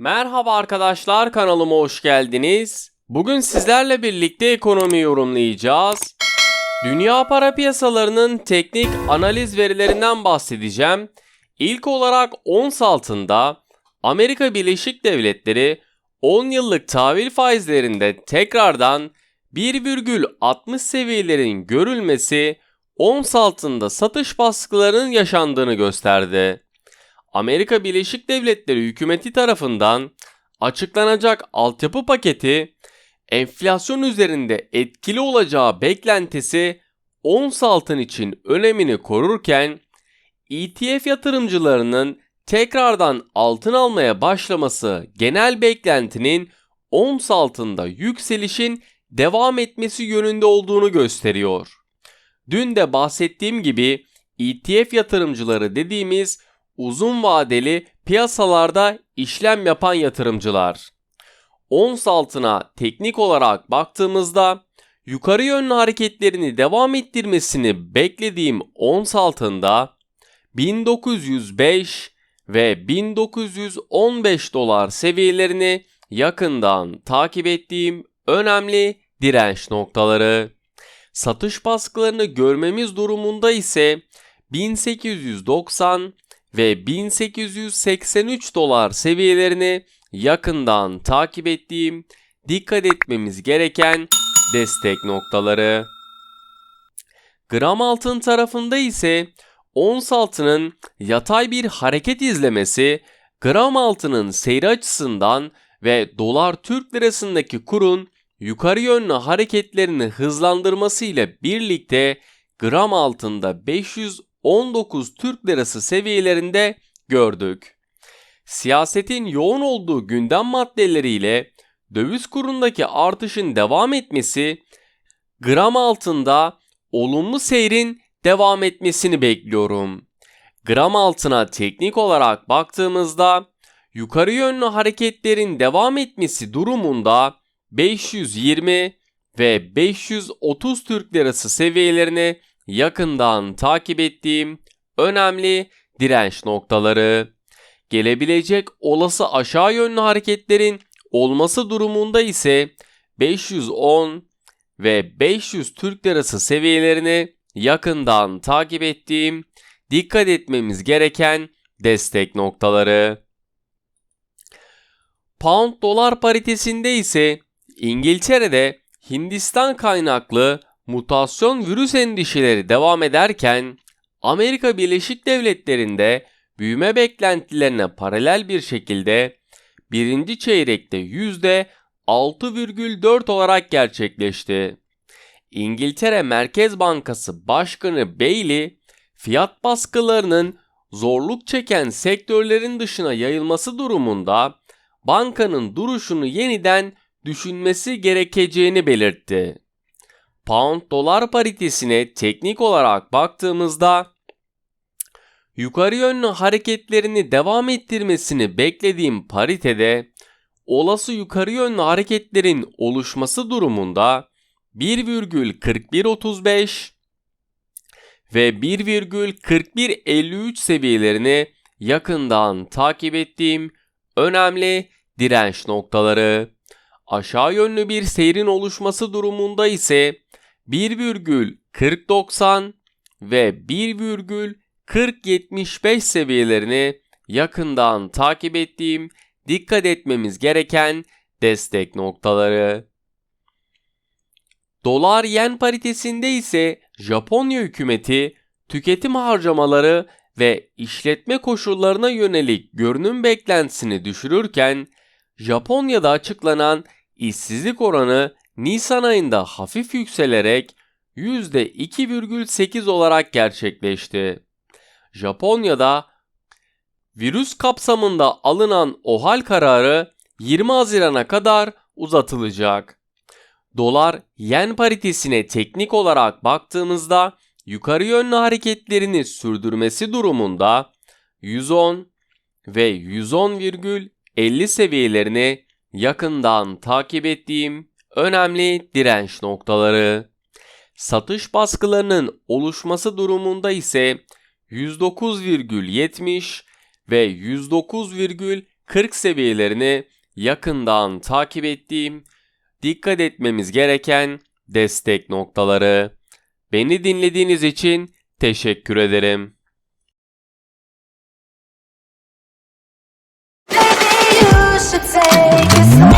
Merhaba arkadaşlar kanalıma hoş geldiniz. Bugün sizlerle birlikte ekonomi yorumlayacağız. Dünya para piyasalarının teknik analiz verilerinden bahsedeceğim. İlk olarak ons altında Amerika Birleşik Devletleri 10 yıllık tahvil faizlerinde tekrardan 1,60 seviyelerin görülmesi ons altında satış baskılarının yaşandığını gösterdi. Amerika Birleşik Devletleri hükümeti tarafından açıklanacak altyapı paketi enflasyon üzerinde etkili olacağı beklentisi ons altın için önemini korurken ETF yatırımcılarının tekrardan altın almaya başlaması genel beklentinin ons altında yükselişin devam etmesi yönünde olduğunu gösteriyor. Dün de bahsettiğim gibi ETF yatırımcıları dediğimiz uzun vadeli piyasalarda işlem yapan yatırımcılar. Ons altına teknik olarak baktığımızda yukarı yönlü hareketlerini devam ettirmesini beklediğim ons altında 1905 ve 1915 dolar seviyelerini yakından takip ettiğim önemli direnç noktaları. Satış baskılarını görmemiz durumunda ise 1890 ve 1883 dolar seviyelerini yakından takip ettiğim, dikkat etmemiz gereken destek noktaları. Gram altın tarafında ise ons altının yatay bir hareket izlemesi, gram altının seyri açısından ve dolar Türk lirasındaki kurun yukarı yönlü hareketlerini hızlandırması ile birlikte gram altında 519 Türk lirası seviyelerinde gördük. Siyasetin yoğun olduğu gündem maddeleriyle döviz kurundaki artışın devam etmesi gram altında olumlu seyrin devam etmesini bekliyorum. Gram altına teknik olarak baktığımızda yukarı yönlü hareketlerin devam etmesi durumunda 520 ve 530 Türk Lirası seviyelerini yakından takip ettiğim önemli direnç noktaları. Gelebilecek olası aşağı yönlü hareketlerin olması durumunda ise 510 ve 500 Türk Lirası seviyelerini yakından takip ettiğim, dikkat etmemiz gereken destek noktaları. Pound dolar paritesinde ise İngiltere'de Hindistan kaynaklı mutasyon virüs endişeleri devam ederken Amerika Birleşik Devletleri'nde büyüme beklentilerine paralel bir şekilde birinci çeyrekte %6,4 olarak gerçekleşti. İngiltere Merkez Bankası Başkanı Bailey, fiyat baskılarının zorluk çeken sektörlerin dışına yayılması durumunda bankanın duruşunu yeniden düşünmesi gerekeceğini belirtti. Pound dolar paritesine teknik olarak baktığımızda yukarı yönlü hareketlerini devam ettirmesini beklediğim paritede olası yukarı yönlü hareketlerin oluşması durumunda 1,4135 ve 1,4153 seviyelerini yakından takip ettiğim önemli direnç noktaları. Aşağı yönlü bir seyrin oluşması durumunda ise 1,4090 ve 1,4075 seviyelerini yakından takip ettiğim, dikkat etmemiz gereken destek noktaları. Dolar yen paritesinde ise Japonya hükümeti tüketim harcamaları ve işletme koşullarına yönelik görünüm beklentisini düşürürken Japonya'da açıklanan işsizlik oranı Nisan ayında hafif yükselerek %2,8 olarak gerçekleşti. Japonya'da virüs kapsamında alınan OHAL kararı 20 Haziran'a kadar uzatılacak. Dolar yen paritesine teknik olarak baktığımızda yukarı yönlü hareketlerini sürdürmesi durumunda 110 ve 110,50 seviyelerini yakından takip ettiğim Önemli direnç noktaları. Satış baskılarının oluşması durumunda ise 109,70 ve 109,40 seviyelerini yakından takip ettiğim dikkat etmemiz gereken destek noktaları. Beni dinlediğiniz için teşekkür ederim. should take a